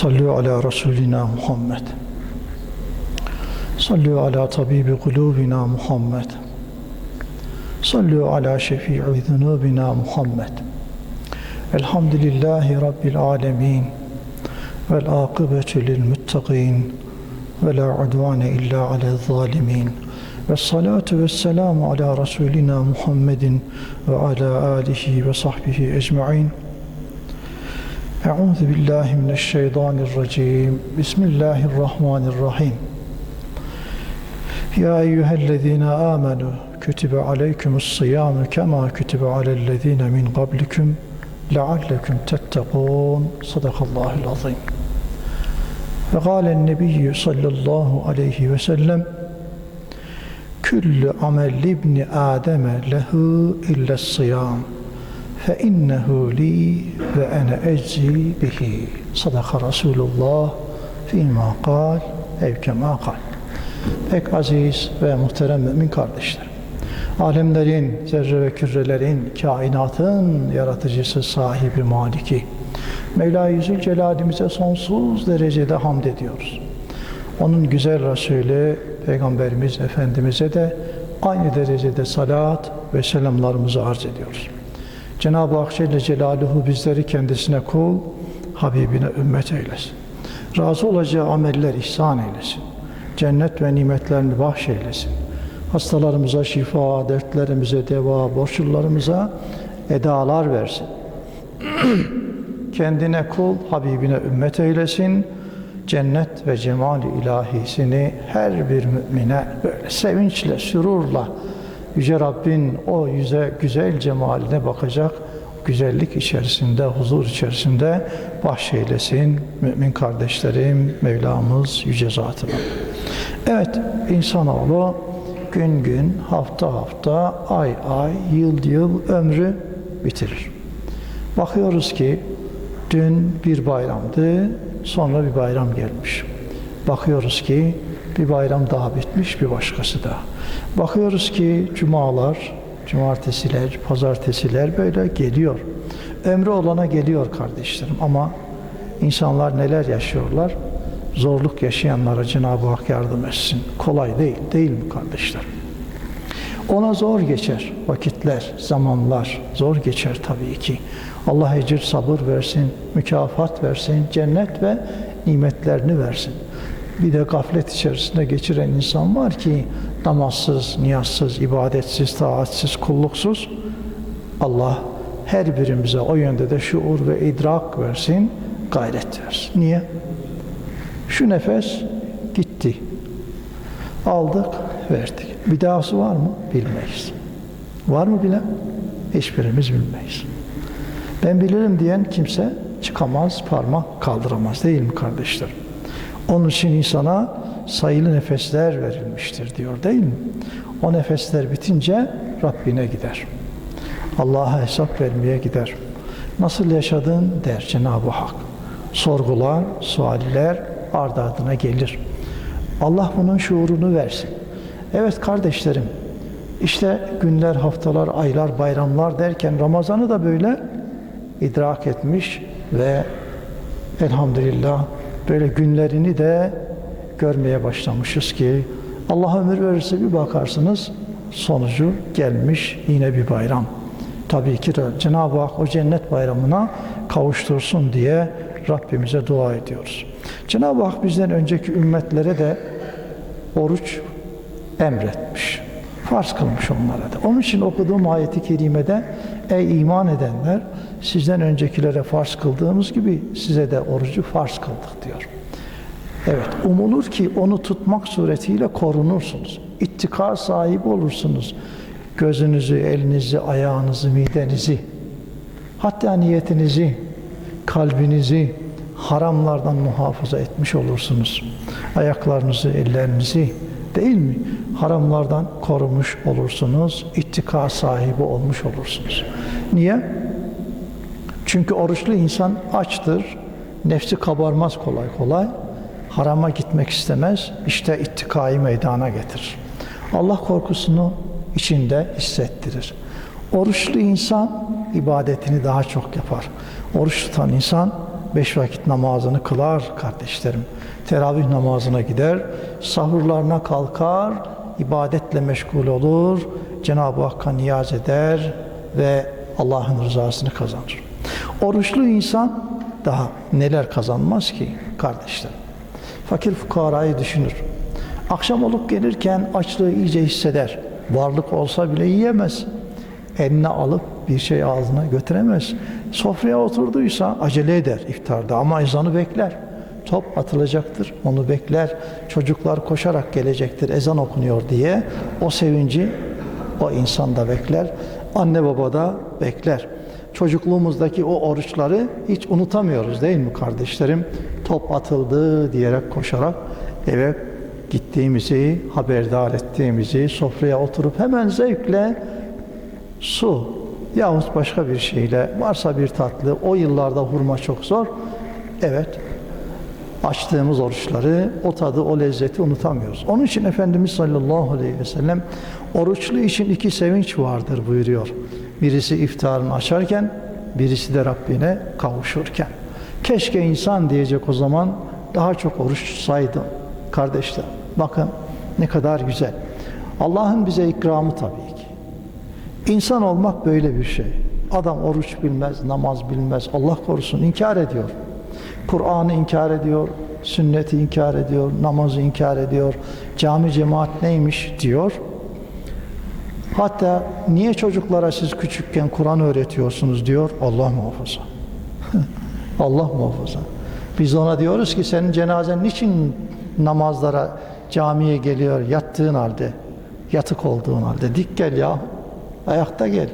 صلوا على رسولنا محمد. صلوا على طبيب قلوبنا محمد. صلوا على شفيع ذنوبنا محمد. الحمد لله رب العالمين والعاقبة للمتقين ولا عدوان إلا على الظالمين. والصلاة والسلام على رسولنا محمد وعلى آله وصحبه أجمعين. Euzu billahi mineşşeytanirracim. Bismillahirrahmanirrahim. Ya eyyühellezine amenu kutibe aleykumus siyamu kema kutibe alellezine min qablikum leallekum tettekûn. Sadakallahul azim. Ve gâlen nebiyyü sallallahu aleyhi ve sellem Küllü amel ibni Adem'e lehu illa siyam.'' كل عمل ابن آدم له إلا الصيام فإنه لي وأنا أجزي به صدق رسول الله فيما قال ev kema kal. Pek aziz ve muhterem mümin kardeşler. Alemlerin, zerre ve kürelerin, kainatın yaratıcısı, sahibi, maliki. Mevla-i Zülcelal'imize sonsuz derecede hamd ediyoruz. Onun güzel Resulü, Peygamberimiz Efendimiz'e de aynı derecede salat ve selamlarımızı arz ediyoruz. Cenab-ı Hak Celle Celaluhu bizleri kendisine kul, Habibine ümmet eylesin. Razı olacağı ameller ihsan eylesin. Cennet ve nimetlerini bahşeylesin. Hastalarımıza şifa, dertlerimize deva, borçlularımıza edalar versin. Kendine kul, Habibine ümmet eylesin. Cennet ve cemal ilahisini her bir mümine böyle sevinçle, sürurla Yüce Rabbin o yüze güzel cemaline bakacak güzellik içerisinde, huzur içerisinde bahşeylesin mümin kardeşlerim, Mevlamız Yüce Zatına. Evet, insanoğlu gün gün, hafta hafta, ay ay, yıl yıl ömrü bitirir. Bakıyoruz ki dün bir bayramdı, sonra bir bayram gelmiş. Bakıyoruz ki bir bayram daha bitmiş, bir başkası daha. Bakıyoruz ki cumalar, cumartesiler, pazartesiler böyle geliyor. Ömrü olana geliyor kardeşlerim ama insanlar neler yaşıyorlar? Zorluk yaşayanlara Cenab-ı Hak yardım etsin. Kolay değil, değil mi kardeşler? Ona zor geçer vakitler, zamanlar zor geçer tabii ki. Allah ecir sabır versin, mükafat versin, cennet ve nimetlerini versin. Bir de gaflet içerisinde geçiren insan var ki namazsız, niyazsız, ibadetsiz, taatsiz, kulluksuz. Allah her birimize o yönde de şuur ve idrak versin, gayret versin. Niye? Şu nefes gitti. Aldık, verdik. Bir dahası var mı? Bilmeyiz. Var mı bilen? Hiçbirimiz bilmeyiz. Ben bilirim diyen kimse çıkamaz, parmak kaldıramaz değil mi kardeşlerim? Onun için insana sayılı nefesler verilmiştir diyor değil mi? O nefesler bitince Rabbine gider. Allah'a hesap vermeye gider. Nasıl yaşadın der Cenab-ı Hak. Sorgular, sualler ardı ardına gelir. Allah bunun şuurunu versin. Evet kardeşlerim, işte günler, haftalar, aylar, bayramlar derken Ramazan'ı da böyle idrak etmiş ve elhamdülillah böyle günlerini de görmeye başlamışız ki Allah ömür verirse bir bakarsınız sonucu gelmiş yine bir bayram. Tabii ki de Cenab-ı Hak o cennet bayramına kavuştursun diye Rabbimize dua ediyoruz. Cenab-ı Hak bizden önceki ümmetlere de oruç emretmiş. Farz kılmış onlara da. Onun için okuduğum ayeti kerimede ey iman edenler sizden öncekilere farz kıldığımız gibi size de orucu farz kıldık diyor. Evet, umulur ki onu tutmak suretiyle korunursunuz. İttika sahibi olursunuz. Gözünüzü, elinizi, ayağınızı, midenizi, hatta niyetinizi, kalbinizi haramlardan muhafaza etmiş olursunuz. Ayaklarınızı, ellerinizi değil mi? Haramlardan korumuş olursunuz. İttika sahibi olmuş olursunuz. Niye? Çünkü oruçlu insan açtır. Nefsi kabarmaz kolay kolay harama gitmek istemez. İşte ittikayı meydana getirir. Allah korkusunu içinde hissettirir. Oruçlu insan ibadetini daha çok yapar. Oruç tutan insan beş vakit namazını kılar kardeşlerim. Teravih namazına gider, sahurlarına kalkar, ibadetle meşgul olur, Cenab-ı Hakk'a niyaz eder ve Allah'ın rızasını kazanır. Oruçlu insan daha neler kazanmaz ki kardeşlerim? Fakir fukarayı düşünür. Akşam olup gelirken açlığı iyice hisseder. Varlık olsa bile yiyemez. Eline alıp bir şey ağzına götüremez. Sofraya oturduysa acele eder iftarda ama ezanı bekler. Top atılacaktır, onu bekler. Çocuklar koşarak gelecektir, ezan okunuyor diye. O sevinci o insan da bekler. Anne baba da bekler. Çocukluğumuzdaki o oruçları hiç unutamıyoruz değil mi kardeşlerim? Top atıldı diyerek koşarak eve gittiğimizi, haberdar ettiğimizi, sofraya oturup hemen zevkle su yahut başka bir şeyle varsa bir tatlı o yıllarda hurma çok zor. Evet açtığımız oruçları o tadı o lezzeti unutamıyoruz. Onun için Efendimiz sallallahu aleyhi ve sellem oruçlu için iki sevinç vardır buyuruyor. Birisi iftarını açarken birisi de Rabbine kavuşurken. Keşke insan diyecek o zaman daha çok oruç tutsaydım. Kardeşler bakın ne kadar güzel. Allah'ın bize ikramı tabii ki. İnsan olmak böyle bir şey. Adam oruç bilmez, namaz bilmez, Allah korusun inkar ediyor. Kur'an'ı inkar ediyor, sünneti inkar ediyor, namazı inkar ediyor, cami cemaat neymiş diyor. Hatta niye çocuklara siz küçükken Kur'an öğretiyorsunuz diyor, Allah muhafaza. Allah muhafaza. Biz ona diyoruz ki senin cenazen niçin namazlara, camiye geliyor yattığın halde, yatık olduğun halde dik gel ya, ayakta gel.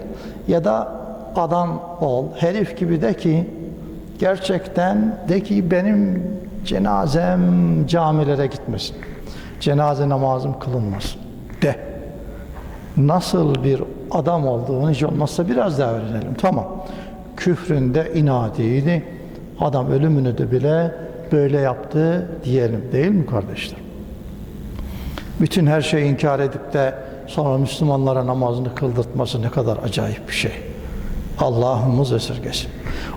Ya da adam ol, herif gibi de ki gerçekten de ki benim cenazem camilere gitmesin. Cenaze namazım kılınmasın. De. Nasıl bir adam olduğunu hiç olmazsa biraz daha öğrenelim. Tamam. Küfründe inadiydi. Adam ölümünü de bile böyle yaptı diyelim değil mi kardeşler? Bütün her şeyi inkar edip de sonra Müslümanlara namazını kıldırtması ne kadar acayip bir şey. Allah'ımız esirgesin.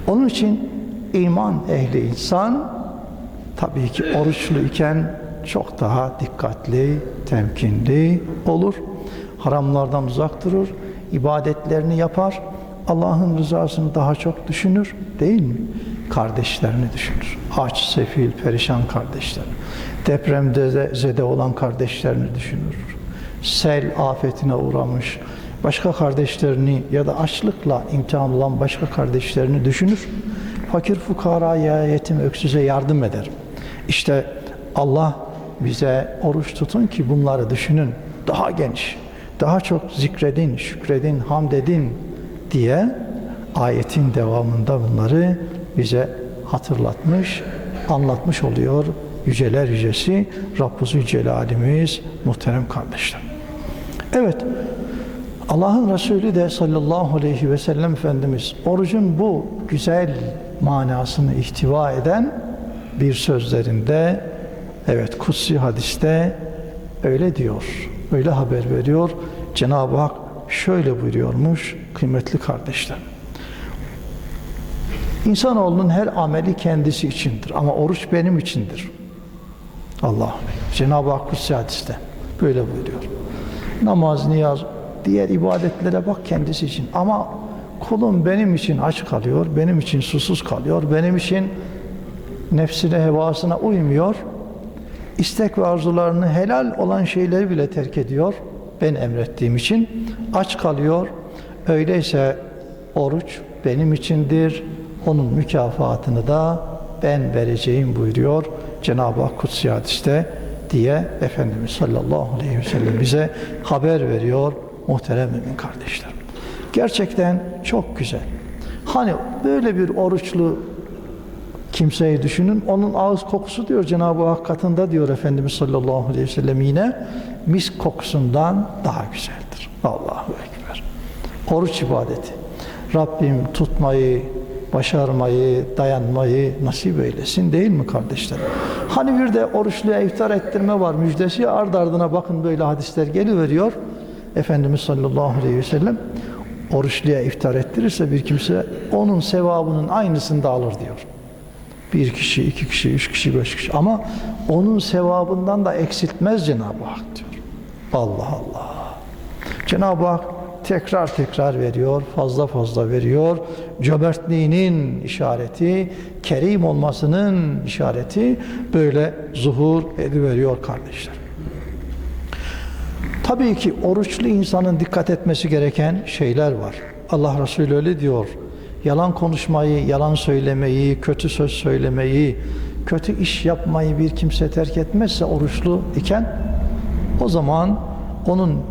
Onun için iman ehli insan tabii ki oruçlu iken çok daha dikkatli, temkinli olur. Haramlardan uzak durur, ibadetlerini yapar. Allah'ın rızasını daha çok düşünür değil mi? Kardeşlerini düşünür. Aç, sefil, perişan kardeşler. Depremde de zede olan kardeşlerini düşünür. Sel afetine uğramış, başka kardeşlerini ya da açlıkla imtihan olan başka kardeşlerini düşünür. Fakir fukaraya, yetim öksüze yardım eder. İşte Allah bize oruç tutun ki bunları düşünün. Daha geniş, daha çok zikredin, şükredin, hamd edin diye ayetin devamında bunları bize hatırlatmış, anlatmış oluyor. Yüceler yücesi Rabbü Zülcelal'imiz muhterem kardeşler. Evet, Allah'ın Resulü de sallallahu aleyhi ve sellem Efendimiz orucun bu güzel manasını ihtiva eden bir sözlerinde evet kutsi hadiste öyle diyor. Öyle haber veriyor. Cenab-ı Hak şöyle buyuruyormuş kıymetli kardeşler. İnsanoğlunun her ameli kendisi içindir ama oruç benim içindir. Allah Cenab-ı Hak kutsi hadiste böyle buyuruyor. Namaz, niyaz, diğer ibadetlere bak kendisi için. Ama kulum benim için aç kalıyor, benim için susuz kalıyor, benim için nefsine, hevasına uymuyor. İstek ve arzularını helal olan şeyleri bile terk ediyor. Ben emrettiğim için aç kalıyor. Öyleyse oruç benim içindir. Onun mükafatını da ben vereceğim buyuruyor Cenab-ı Hak Kutsi Hadis'te diye Efendimiz sallallahu aleyhi ve sellem bize haber veriyor muhterem mümin kardeşler. Gerçekten çok güzel. Hani böyle bir oruçlu kimseyi düşünün. Onun ağız kokusu diyor Cenab-ı Hak katında diyor Efendimiz sallallahu aleyhi ve sellem yine mis kokusundan daha güzeldir. Allahu Ekber. Oruç ibadeti. Rabbim tutmayı, başarmayı, dayanmayı nasip eylesin değil mi kardeşler? Hani bir de oruçluya iftar ettirme var müjdesi ard ardına bakın böyle hadisler geliveriyor. Efendimiz sallallahu aleyhi ve sellem oruçluya iftar ettirirse bir kimse onun sevabının aynısını da alır diyor. Bir kişi, iki kişi, üç kişi, beş kişi. Ama onun sevabından da eksiltmez Cenab-ı Hak diyor. Allah Allah. Cenab-ı Hak tekrar tekrar veriyor, fazla fazla veriyor. Cömertliğinin işareti, kerim olmasının işareti böyle zuhur ediveriyor kardeşler. Tabii ki oruçlu insanın dikkat etmesi gereken şeyler var. Allah Resulü öyle diyor. Yalan konuşmayı, yalan söylemeyi, kötü söz söylemeyi, kötü iş yapmayı bir kimse terk etmezse oruçlu iken o zaman onun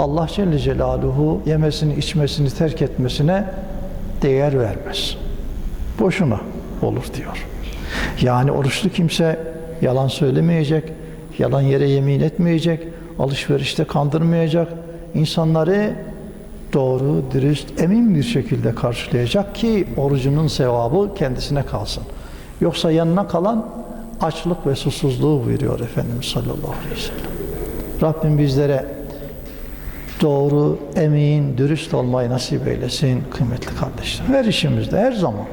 Allah Celle Celaluhu yemesini, içmesini terk etmesine değer vermez. Boşuna olur diyor. Yani oruçlu kimse yalan söylemeyecek, yalan yere yemin etmeyecek, alışverişte kandırmayacak, insanları doğru, dürüst, emin bir şekilde karşılayacak ki orucunun sevabı kendisine kalsın. Yoksa yanına kalan açlık ve susuzluğu buyuruyor Efendimiz sallallahu aleyhi ve sellem. Rabbim bizlere doğru, emin, dürüst olmayı nasip eylesin kıymetli kardeşler. Her işimizde, her zaman.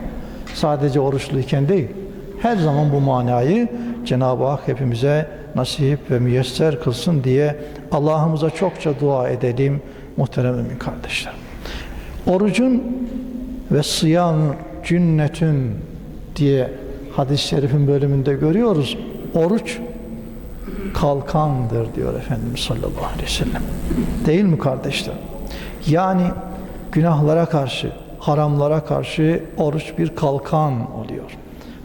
Sadece oruçluyken değil, her zaman bu manayı Cenab-ı Hak hepimize nasip ve müyesser kılsın diye Allah'ımıza çokça dua edelim muhterem mümin kardeşler. Orucun ve sıyam cünnetün diye hadis-i şerifin bölümünde görüyoruz. Oruç kalkandır diyor Efendimiz sallallahu aleyhi ve sellem. Değil mi kardeşler? Yani günahlara karşı, haramlara karşı oruç bir kalkan oluyor.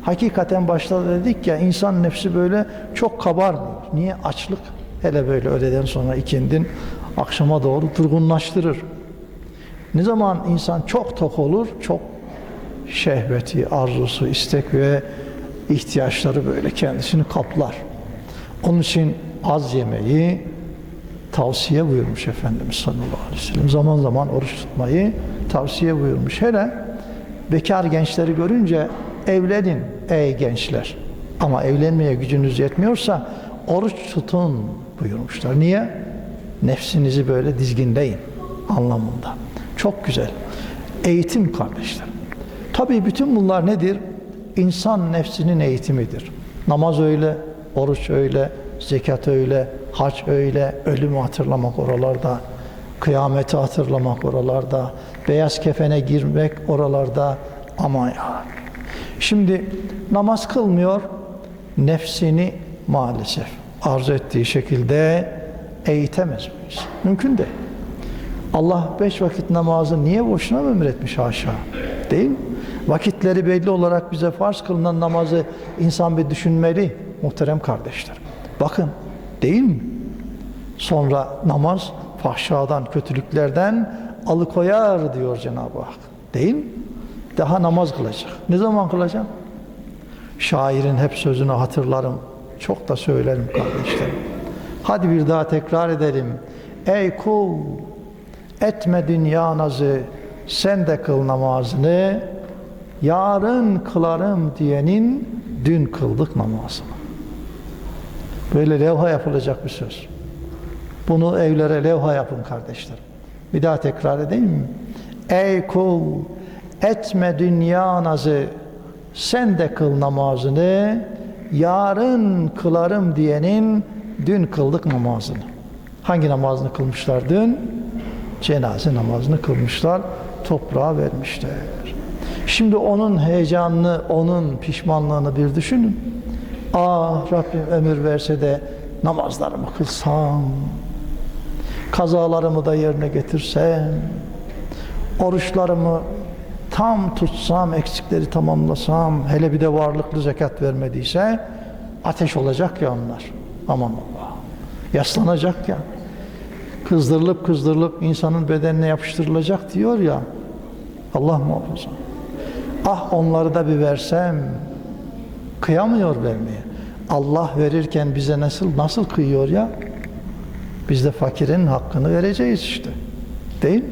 Hakikaten başta dedik ya insan nefsi böyle çok kabarmıyor. Niye? Açlık hele böyle öğleden sonra ikindin akşama doğru durgunlaştırır. Ne zaman insan çok tok olur, çok şehveti, arzusu, istek ve ihtiyaçları böyle kendisini kaplar. Onun için az yemeyi tavsiye buyurmuş Efendimiz sallallahu aleyhi ve sellem. Zaman zaman oruç tutmayı tavsiye buyurmuş. Hele bekar gençleri görünce evlenin ey gençler. Ama evlenmeye gücünüz yetmiyorsa oruç tutun buyurmuşlar. Niye? Nefsinizi böyle dizginleyin anlamında. Çok güzel. Eğitim kardeşler. Tabii bütün bunlar nedir? İnsan nefsinin eğitimidir. Namaz öyle, oruç öyle, zekat öyle, hac öyle, ölümü hatırlamak oralarda, kıyameti hatırlamak oralarda, beyaz kefene girmek oralarda. Aman ya. Şimdi namaz kılmıyor, nefsini maalesef arzu ettiği şekilde eğitemez miyiz? Mümkün değil. Allah beş vakit namazı niye boşuna mı emretmiş haşa? Değil mi? Vakitleri belli olarak bize farz kılınan namazı insan bir düşünmeli muhterem kardeşler. Bakın değil mi? Sonra namaz fahşadan, kötülüklerden alıkoyar diyor Cenab-ı Hak. Değil mi? Daha namaz kılacak. Ne zaman kılacak? Şairin hep sözünü hatırlarım. Çok da söylerim kardeşlerim. Hadi bir daha tekrar edelim. Ey kul etme dünya nazı sen de kıl namazını yarın kılarım diyenin dün kıldık namazını. Böyle levha yapılacak bir söz. Bunu evlere levha yapın kardeşlerim. Bir daha tekrar edeyim mi? Ey kul etme dünya nazı sen de kıl namazını yarın kılarım diyenin dün kıldık namazını. Hangi namazını kılmışlar dün? Cenaze namazını kılmışlar, toprağa vermişler. Şimdi onun heyecanını, onun pişmanlığını bir düşünün. Ah Rabbim ömür verse de namazlarımı kılsam, kazalarımı da yerine getirsem, oruçlarımı tam tutsam, eksikleri tamamlasam, hele bir de varlıklı zekat vermediyse ateş olacak ya onlar. Aman Allah. Yaslanacak ya. Kızdırılıp kızdırılıp insanın bedenine yapıştırılacak diyor ya. Allah muhafaza. Ah onları da bir versem kıyamıyor vermeye. Allah verirken bize nasıl nasıl kıyıyor ya? Biz de fakirin hakkını vereceğiz işte. Değil?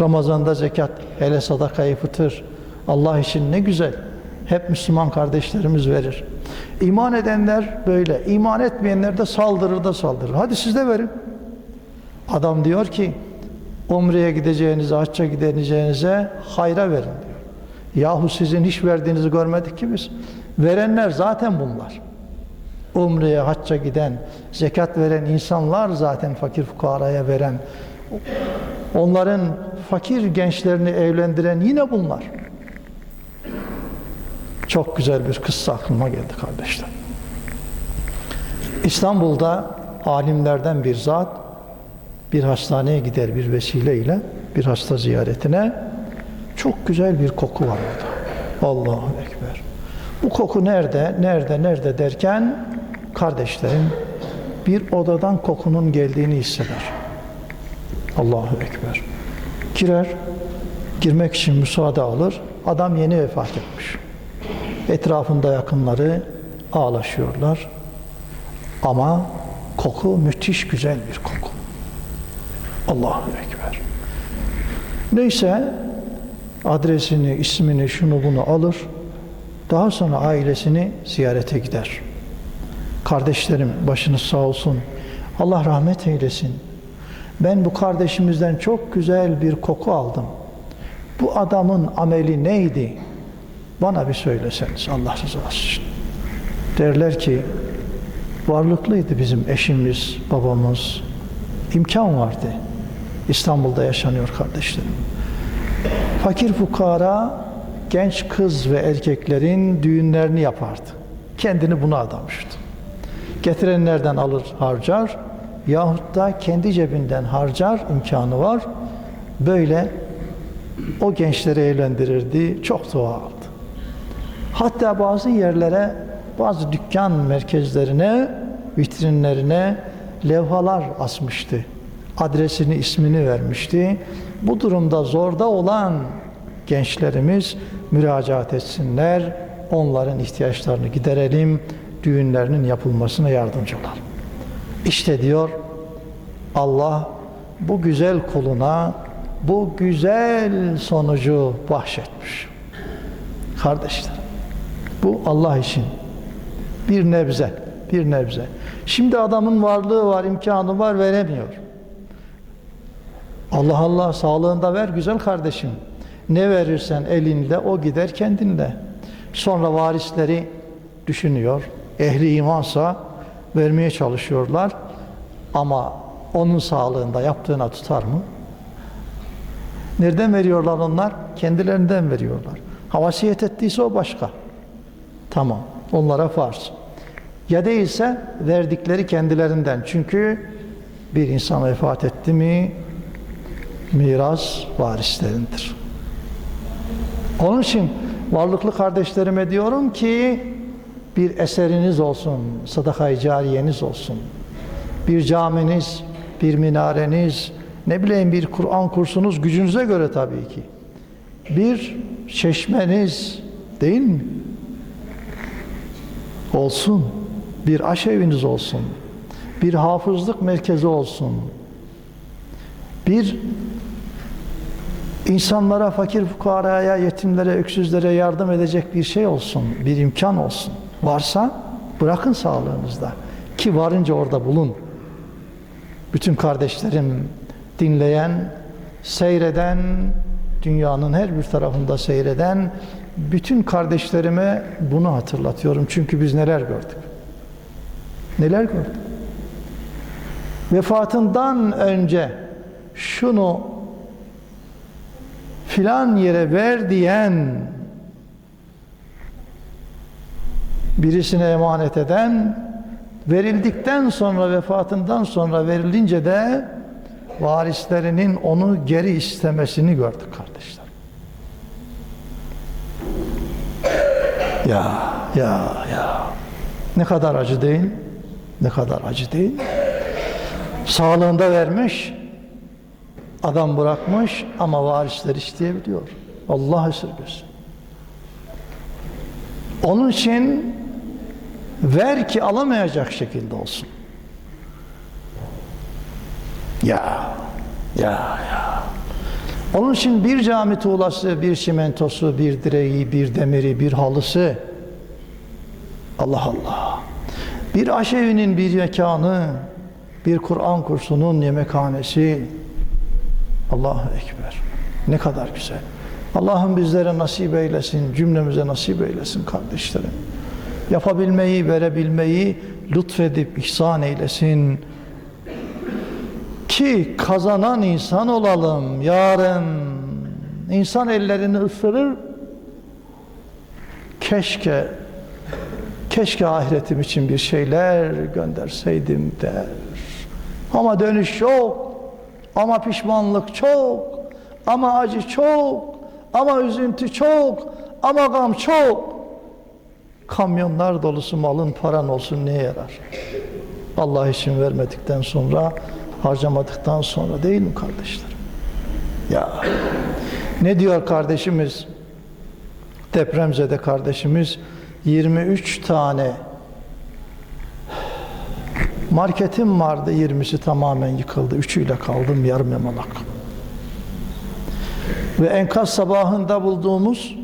Ramazanda zekat, hele sadakayı fıtır. Allah için ne güzel. Hep Müslüman kardeşlerimiz verir. İman edenler böyle. İman etmeyenler de saldırır da saldırır. Hadi siz de verin. Adam diyor ki Umre'ye gideceğinize, hacca gideceğinize hayra verin diyor. Yahu sizin hiç verdiğinizi görmedik ki biz. Verenler zaten bunlar. Umre'ye, hacca giden, zekat veren insanlar zaten fakir fukaraya veren. Onların fakir gençlerini evlendiren yine bunlar. Çok güzel bir kıssa aklıma geldi kardeşler. İstanbul'da alimlerden bir zat bir hastaneye gider bir vesileyle bir hasta ziyaretine çok güzel bir koku var orada. Allahu Ekber. Bu koku nerede, nerede, nerede derken kardeşlerim bir odadan kokunun geldiğini hisseder. Allahu Ekber. Girer, girmek için müsaade alır. Adam yeni vefat etmiş. Etrafında yakınları ağlaşıyorlar. Ama koku müthiş güzel bir koku. Allahu Ekber. Neyse adresini, ismini, şunu bunu alır. Daha sonra ailesini ziyarete gider. Kardeşlerim başınız sağ olsun. Allah rahmet eylesin. Ben bu kardeşimizden çok güzel bir koku aldım. Bu adamın ameli neydi? Bana bir söyleseniz Allah rızası için. Derler ki varlıklıydı bizim eşimiz, babamız. İmkan vardı. İstanbul'da yaşanıyor kardeşlerim. Fakir fukara genç kız ve erkeklerin düğünlerini yapardı. Kendini buna adamıştı. Getirenlerden alır harcar yahut da kendi cebinden harcar imkanı var. Böyle o gençleri evlendirirdi. Çok dua aldı. Hatta bazı yerlere, bazı dükkan merkezlerine, vitrinlerine levhalar asmıştı. Adresini, ismini vermişti. Bu durumda zorda olan gençlerimiz müracaat etsinler, onların ihtiyaçlarını giderelim, düğünlerinin yapılmasına yardımcı olalım. İşte diyor Allah bu güzel kuluna bu güzel sonucu bahşetmiş. Kardeşler, bu Allah için bir nebze, bir nebze. Şimdi adamın varlığı var, imkanı var, veremiyor. Allah Allah sağlığında ver güzel kardeşim. Ne verirsen elinde o gider kendinde. Sonra varisleri düşünüyor. Ehli imansa vermeye çalışıyorlar. Ama onun sağlığında yaptığına tutar mı? Nereden veriyorlar onlar? Kendilerinden veriyorlar. Havasiyet ettiyse o başka. Tamam. Onlara farz. Ya değilse verdikleri kendilerinden. Çünkü bir insan vefat etti mi miras varislerindir. Onun için varlıklı kardeşlerime diyorum ki bir eseriniz olsun, sadaka-i cariyeniz olsun. Bir caminiz, bir minareniz, ne bileyim bir Kur'an kursunuz gücünüze göre tabii ki. Bir çeşmeniz değil mi? Olsun. Bir aşeviniz olsun. Bir hafızlık merkezi olsun. Bir insanlara, fakir fukaraya, yetimlere, öksüzlere yardım edecek bir şey olsun, bir imkan olsun. Varsa bırakın sağlığınızda. Ki varınca orada bulun. Bütün kardeşlerim dinleyen, seyreden, dünyanın her bir tarafında seyreden bütün kardeşlerime bunu hatırlatıyorum. Çünkü biz neler gördük? Neler gördük? Vefatından önce şunu filan yere ver diyen birisine emanet eden verildikten sonra vefatından sonra verilince de varislerinin onu geri istemesini gördük kardeşler. Ya ya ya ne kadar acı değil ne kadar acı değil sağlığında vermiş adam bırakmış ama varisler isteyebiliyor Allah esirgesin onun için ver ki alamayacak şekilde olsun. Ya ya ya. Onun için bir cami tuğlası, bir çimentosu, bir direği, bir demiri, bir halısı. Allah Allah. Bir aşevinin bir mekanı, bir Kur'an kursunun yemekhanesi Allahu Ekber. Ne kadar güzel. Allah'ım bizlere nasip eylesin, cümlemize nasip eylesin kardeşlerim. Yapabilmeyi, verebilmeyi lütfedip ihsan eylesin. Ki kazanan insan olalım yarın. İnsan ellerini ısırır. Keşke keşke ahiretim için bir şeyler gönderseydim der. Ama dönüş yok. Ama pişmanlık çok. Ama acı çok. Ama üzüntü çok. Ama gam çok. Kamyonlar dolusu malın paran olsun neye yarar? Allah için vermedikten sonra, harcamadıktan sonra değil mi kardeşlerim? Ya ne diyor kardeşimiz? Depremzede kardeşimiz 23 tane marketim vardı 20'si tamamen yıkıldı. Üçüyle kaldım yarım yamalak. Ve enkaz sabahında bulduğumuz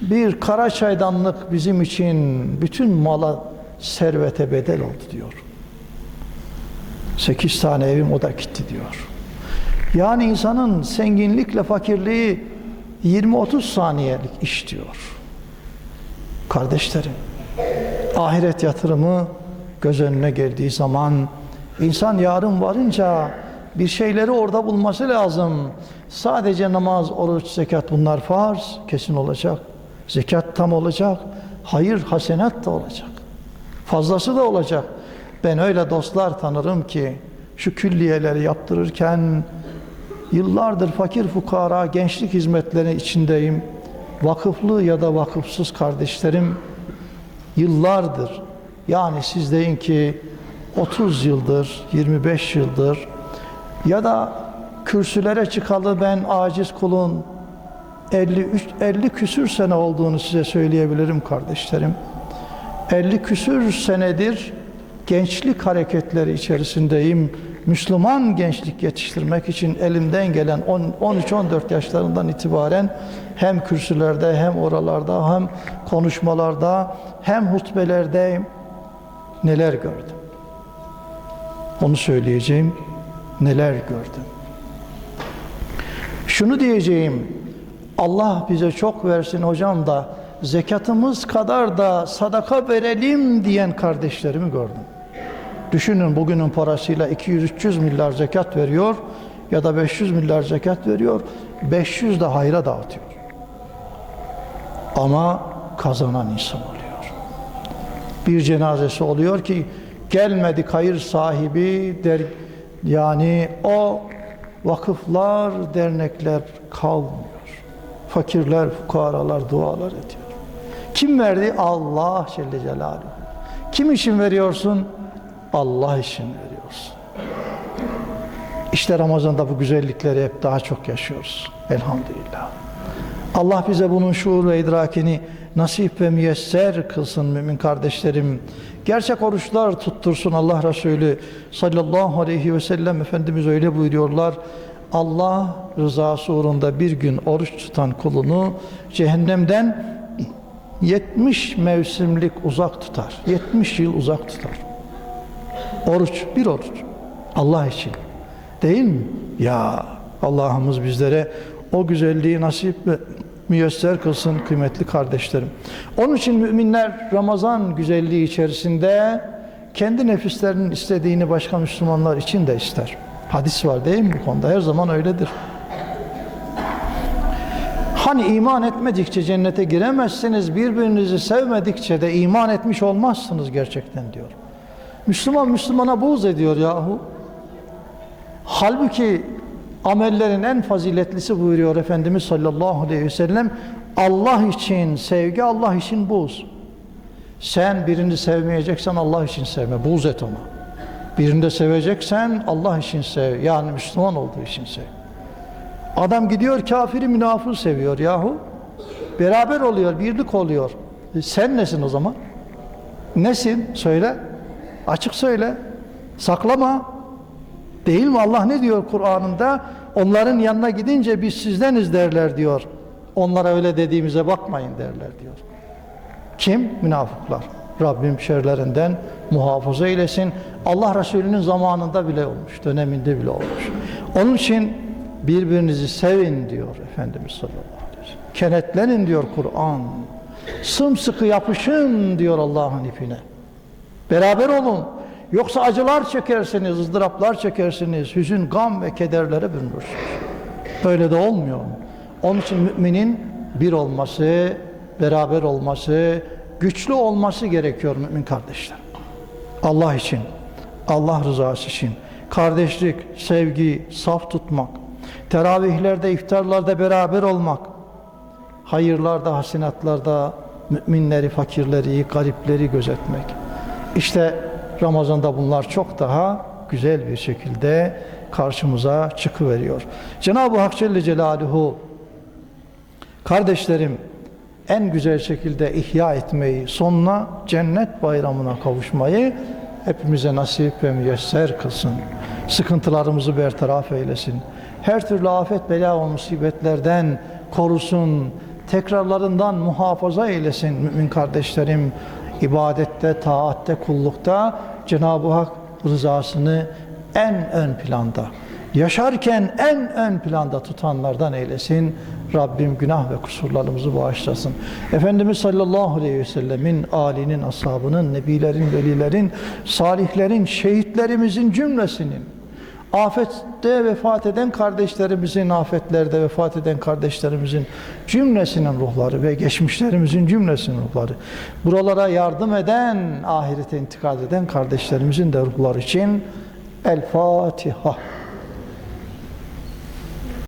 bir kara çaydanlık bizim için bütün mala servete bedel oldu diyor. Sekiz tane evim o da gitti diyor. Yani insanın zenginlikle fakirliği 20-30 saniyelik iş diyor. Kardeşlerim, ahiret yatırımı göz önüne geldiği zaman insan yarın varınca bir şeyleri orada bulması lazım. Sadece namaz, oruç, zekat bunlar farz kesin olacak. Zekat tam olacak. Hayır, hasenat da olacak. Fazlası da olacak. Ben öyle dostlar tanırım ki şu külliyeleri yaptırırken yıllardır fakir fukara gençlik hizmetleri içindeyim. Vakıflı ya da vakıfsız kardeşlerim yıllardır yani siz deyin ki 30 yıldır, 25 yıldır ya da kürsülere çıkalı ben aciz kulun 53 50 küsür sene olduğunu size söyleyebilirim kardeşlerim. 50 küsür senedir gençlik hareketleri içerisindeyim. Müslüman gençlik yetiştirmek için elimden gelen 13-14 yaşlarından itibaren hem kürsülerde hem oralarda hem konuşmalarda hem hutbelerde neler gördüm. Onu söyleyeceğim. Neler gördüm. Şunu diyeceğim. Allah bize çok versin hocam da zekatımız kadar da sadaka verelim diyen kardeşlerimi gördüm. Düşünün bugünün parasıyla 200-300 milyar zekat veriyor ya da 500 milyar zekat veriyor. 500 de hayra dağıtıyor. Ama kazanan insan oluyor. Bir cenazesi oluyor ki gelmedi hayır sahibi der yani o vakıflar, dernekler kalmıyor. Fakirler, fukaralar dualar ediyor. Kim verdi? Allah Celle Celaluhu. Kim için veriyorsun? Allah için veriyorsun. İşte Ramazan'da bu güzellikleri hep daha çok yaşıyoruz. Elhamdülillah. Allah bize bunun şuur ve idrakini nasip ve müyesser kılsın mümin kardeşlerim. Gerçek oruçlar tuttursun Allah Resulü sallallahu aleyhi ve sellem Efendimiz öyle buyuruyorlar. Allah rızası uğrunda bir gün oruç tutan kulunu cehennemden 70 mevsimlik uzak tutar. 70 yıl uzak tutar. Oruç, bir oruç. Allah için. Değil mi? Ya Allah'ımız bizlere o güzelliği nasip müyesser kılsın kıymetli kardeşlerim. Onun için müminler Ramazan güzelliği içerisinde kendi nefislerinin istediğini başka Müslümanlar için de ister. Hadis var değil mi bu konuda? Her zaman öyledir. Hani iman etmedikçe cennete giremezsiniz, birbirinizi sevmedikçe de iman etmiş olmazsınız gerçekten diyor. Müslüman Müslümana buğz ediyor yahu. Halbuki amellerin en faziletlisi buyuruyor Efendimiz sallallahu aleyhi ve sellem Allah için sevgi, Allah için buğz. Sen birini sevmeyeceksen Allah için sevme, buğz et ona. Birini de seveceksen Allah için sev, yani Müslüman olduğu için sev. Adam gidiyor kafiri münafığı seviyor yahu. Beraber oluyor, birlik oluyor. E sen nesin o zaman? Nesin? Söyle. Açık söyle. Saklama. Değil mi? Allah ne diyor Kur'an'ında? Onların yanına gidince biz sizdeniz derler diyor. Onlara öyle dediğimize bakmayın derler diyor. Kim? Münafıklar. Rabbim şerlerinden muhafaza eylesin. Allah Resulü'nün zamanında bile olmuş, döneminde bile olmuş. Onun için birbirinizi sevin diyor Efendimiz sallallahu aleyhi ve Kenetlenin diyor Kur'an. Sımsıkı yapışın diyor Allah'ın ipine. Beraber olun. Yoksa acılar çekersiniz, ızdıraplar çekersiniz, hüzün, gam ve kederlere bürünürsünüz. Böyle de olmuyor. Onun için müminin bir olması, beraber olması, güçlü olması gerekiyor mümin kardeşler. Allah için, Allah rızası için. Kardeşlik, sevgi, saf tutmak, teravihlerde, iftarlarda beraber olmak, hayırlarda, hasenatlarda müminleri, fakirleri, garipleri gözetmek. İşte Ramazan'da bunlar çok daha güzel bir şekilde karşımıza çıkıveriyor. Cenab-ı Hak Celle Celaluhu kardeşlerim en güzel şekilde ihya etmeyi, sonuna cennet bayramına kavuşmayı hepimize nasip ve müyesser kılsın. Sıkıntılarımızı bertaraf eylesin. Her türlü afet, bela ve musibetlerden korusun. Tekrarlarından muhafaza eylesin mümin kardeşlerim. İbadette, taatte, kullukta Cenab-ı Hak rızasını en ön planda, yaşarken en ön planda tutanlardan eylesin. Rabbim günah ve kusurlarımızı bağışlasın. Efendimiz sallallahu aleyhi ve sellemin, alinin, ashabının, nebilerin, velilerin, salihlerin, şehitlerimizin cümlesinin, afette vefat eden kardeşlerimizin, afetlerde vefat eden kardeşlerimizin cümlesinin ruhları ve geçmişlerimizin cümlesinin ruhları, buralara yardım eden, ahirete intikal eden kardeşlerimizin de ruhları için El Fatiha.